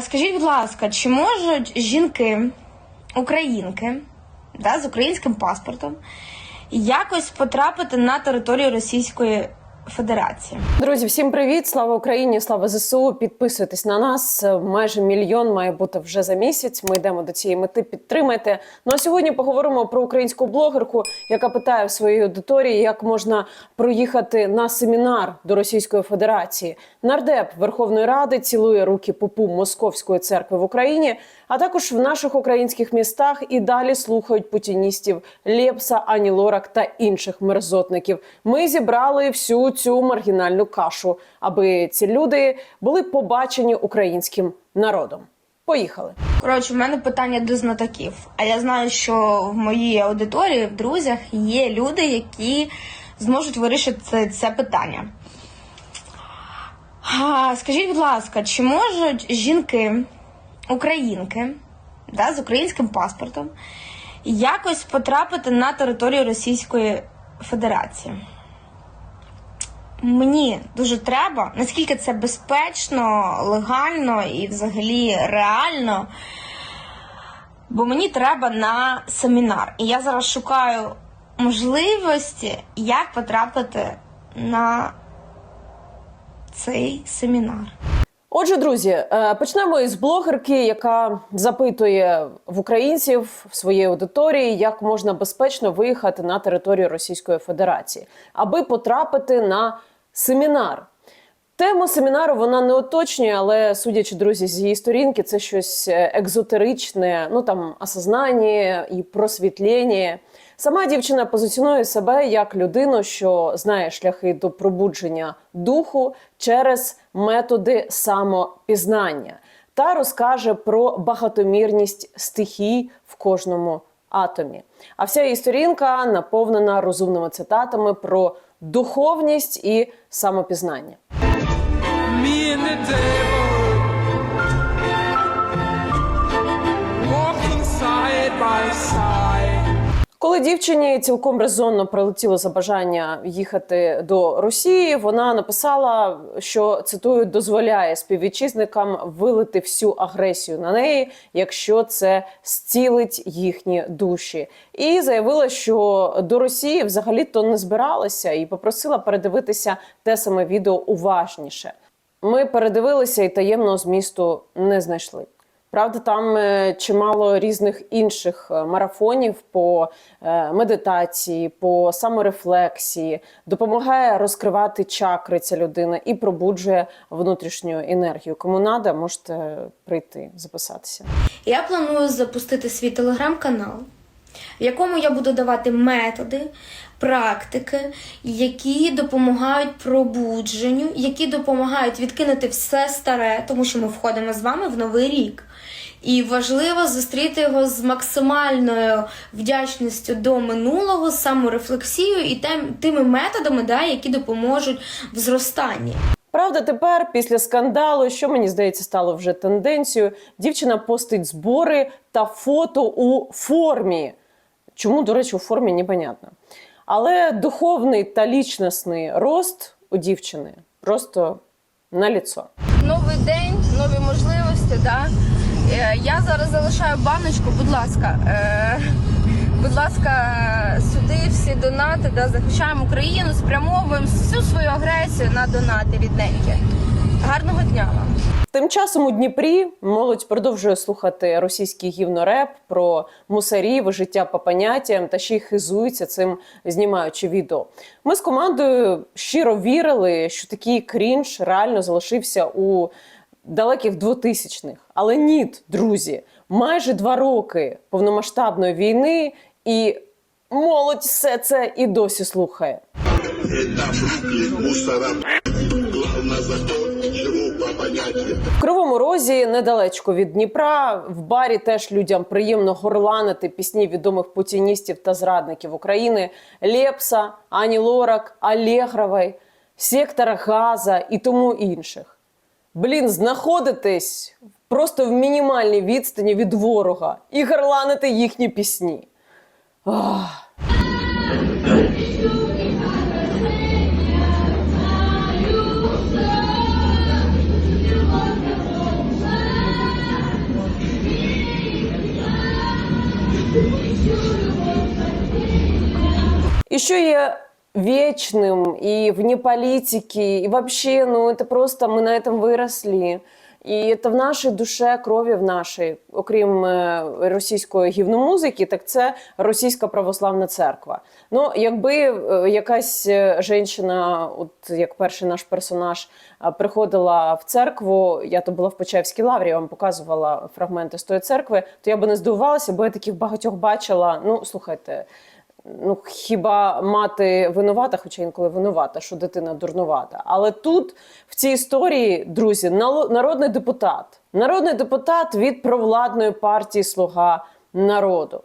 Скажіть, будь ласка, чи можуть жінки, українки, да, з українським паспортом якось потрапити на територію Російської Федерації? Друзі, всім привіт! Слава Україні! Слава ЗСУ! Підписуйтесь на нас. Майже мільйон має бути вже за місяць. Ми йдемо до цієї мети. Підтримайте. Ну а сьогодні поговоримо про українську блогерку, яка питає в своїй аудиторії, як можна проїхати на семінар до Російської Федерації. Нардеп Верховної Ради цілує руки попу Московської церкви в Україні, а також в наших українських містах і далі слухають путіністів Лєпса, Ані Лорак та інших мерзотників. Ми зібрали всю цю маргінальну кашу, аби ці люди були побачені українським народом. Поїхали. Коротше, в мене питання до знатоків. А я знаю, що в моїй аудиторії, в друзях є люди, які зможуть вирішити це, це питання. А, скажіть, будь ласка, чи можуть жінки, українки, да, з українським паспортом якось потрапити на територію Російської Федерації? Мені дуже треба, наскільки це безпечно, легально і взагалі реально. Бо мені треба на семінар. І я зараз шукаю можливості, як потрапити на цей семінар. Отже, друзі, е, почнемо із блогерки, яка запитує в українців в своїй аудиторії, як можна безпечно виїхати на територію Російської Федерації, аби потрапити на семінар. Тему семінару вона не уточнює, але судячи друзі з її сторінки, це щось е, екзотеричне, ну там осознання і просвітлення. Сама дівчина позиціонує себе як людину, що знає шляхи до пробудження духу через методи самопізнання, та розкаже про багатомірність стихій в кожному атомі. А вся її сторінка наповнена розумними цитатами про духовність і самопізнання. Дівчині цілком резонно прилетіло за бажання їхати до Росії, вона написала, що цитую, дозволяє співвітчизникам вилити всю агресію на неї, якщо це зцілить їхні душі, і заявила, що до Росії взагалі-то не збиралася, і попросила передивитися те саме відео уважніше. Ми передивилися і таємного змісту не знайшли. Правда, там е, чимало різних інших е, марафонів по е, медитації, по саморефлексії, допомагає розкривати чакри ця людина і пробуджує внутрішню енергію. Кому надо, можете прийти записатися. Я планую запустити свій телеграм-канал, в якому я буду давати методи, практики, які допомагають пробудженню, які допомагають відкинути все старе, тому що ми входимо з вами в новий рік. І важливо зустріти його з максимальною вдячністю до минулого, саморефлексією і тем, тими методами, да, які допоможуть в зростанні. Правда, тепер, після скандалу, що мені здається, стало вже тенденцією, дівчина постить збори та фото у формі. Чому, до речі, у формі непонятно. Але духовний та лічностний рост у дівчини просто на ліцо. новий день, нові можливості. Да? Е, Я зараз залишаю баночку, будь ласка. Е, Будь ласка, сюди всі донати, да, захищаємо Україну, спрямовуємо всю свою агресію на донати рідненькі. Гарного дня вам! Тим часом у Дніпрі молодь продовжує слухати російський гівнореп про мусарів, життя по поняттям та ще й хизується цим, знімаючи відео. Ми з командою щиро вірили, що такий крінж реально залишився у далеких 2000-х. Але ні, друзі, майже два роки повномасштабної війни, і молодь все це і досі слухає. В Кривому Розі, недалечко від Дніпра, в барі теж людям приємно горланити пісні відомих путіністів та зрадників України Лепса, Ані Лорак, Алєгрової, Сектора Газа і тому інших блін, знаходитись просто в мінімальній відстані від ворога і гарланити їхні пісні. І що є вечным и вне политики, и вообще, ну, это просто мы на этом выросли. І это в нашій душе, крові в нашій, окрім е, російської гівномузики, так це російська православна церква. Ну, якби е, якась е, жінка, от як перший наш персонаж, е, приходила в церкву, я то була в Почаївській лаврі, я вам показувала фрагменти з тої церкви, то я би не здивувалася, бо я таких багатьох бачила. Ну, слухайте. Ну, хіба мати винувата, хоча інколи винувата, що дитина дурнувата. Але тут, в цій історії, друзі, народний депутат, народний депутат від провладної партії Слуга народу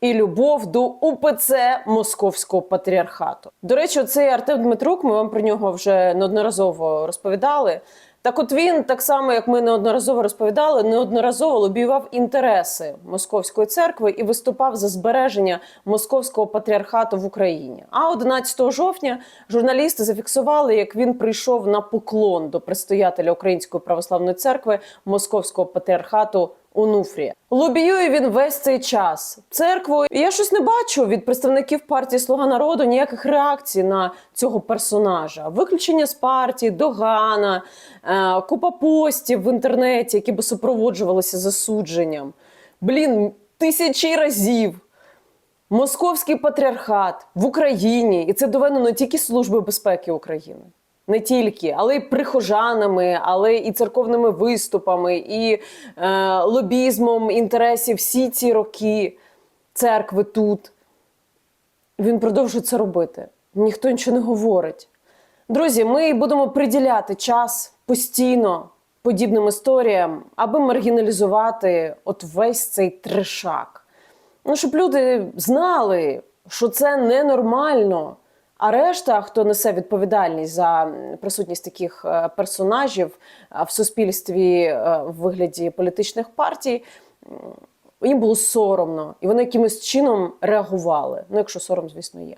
і любов до УПЦ Московського патріархату. До речі, цей Артем Дмитрук, ми вам про нього вже неодноразово розповідали. Так от він, так само як ми неодноразово розповідали, неодноразово лобіював інтереси Московської церкви і виступав за збереження московського патріархату в Україні. А 11 жовтня журналісти зафіксували, як він прийшов на поклон до предстоятеля Української православної церкви Московського патріархату Онуфрія. Лобіює він весь цей час церкву. І я щось не бачу від представників партії Слуга народу ніяких реакцій на цього персонажа. Виключення з партії, догана, е, купа постів в інтернеті, які би супроводжувалися засудженням. Блін, тисячі разів. Московський патріархат в Україні, і це доведено тільки Службою безпеки України, не тільки, але й прихожанами, але і церковними виступами, і е, лобізмом інтересів всі ці роки церкви тут. Він продовжує це робити. Ніхто нічого не говорить. Друзі, ми будемо приділяти час постійно подібним історіям, аби маргіналізувати от весь цей трешак. Ну, щоб люди знали, що це ненормально. А решта, хто несе відповідальність за присутність таких е, персонажів в суспільстві е, в вигляді політичних партій, їм було соромно, і вони якимось чином реагували. Ну, якщо сором, звісно, є.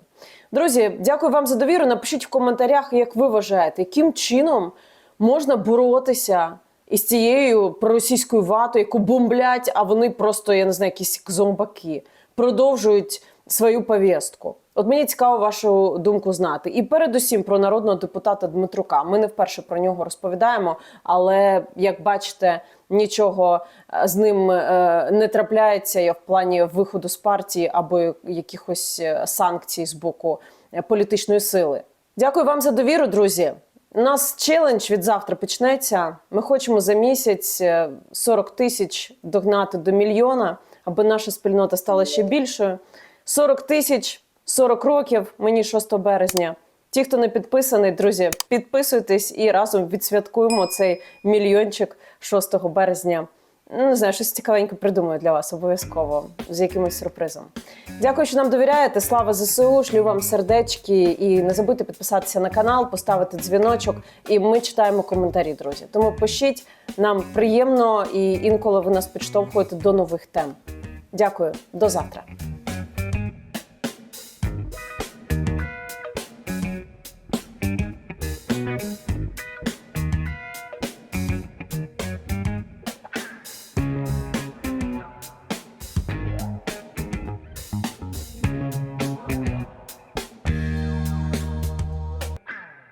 Друзі, дякую вам за довіру. Напишіть в коментарях, як ви вважаєте, яким чином можна боротися із цією проросійською ватою, яку бомблять, а вони просто, я не знаю, якісь зомбаки, продовжують свою повістку. От мені цікаво вашу думку знати. І передусім про народного депутата Дмитрука. Ми не вперше про нього розповідаємо, але як бачите, нічого е, з ним е, не трапляється я в плані виходу з партії або якихось е, санкцій з боку політичної сили. Дякую вам за довіру, друзі. У нас челендж від завтра почнеться. Ми хочемо за місяць е, 40 тисяч догнати до мільйона, аби наша спільнота стала ще більшою. 40 тисяч, 40 років, мені 6 березня. Ті, хто не підписаний, друзі, підписуйтесь і разом відсвяткуємо цей мільйончик 6 березня. Ну, Не знаю, щось цікавеньке придумаю для вас обов'язково з якимось сюрпризом. Дякую, що нам довіряєте. Слава ЗСУ, шлю вам сердечки. І не забудьте підписатися на канал, поставити дзвіночок. І ми читаємо коментарі, друзі. Тому пишіть нам приємно і інколи ви нас підштовхуєте до нових тем. Дякую, до завтра.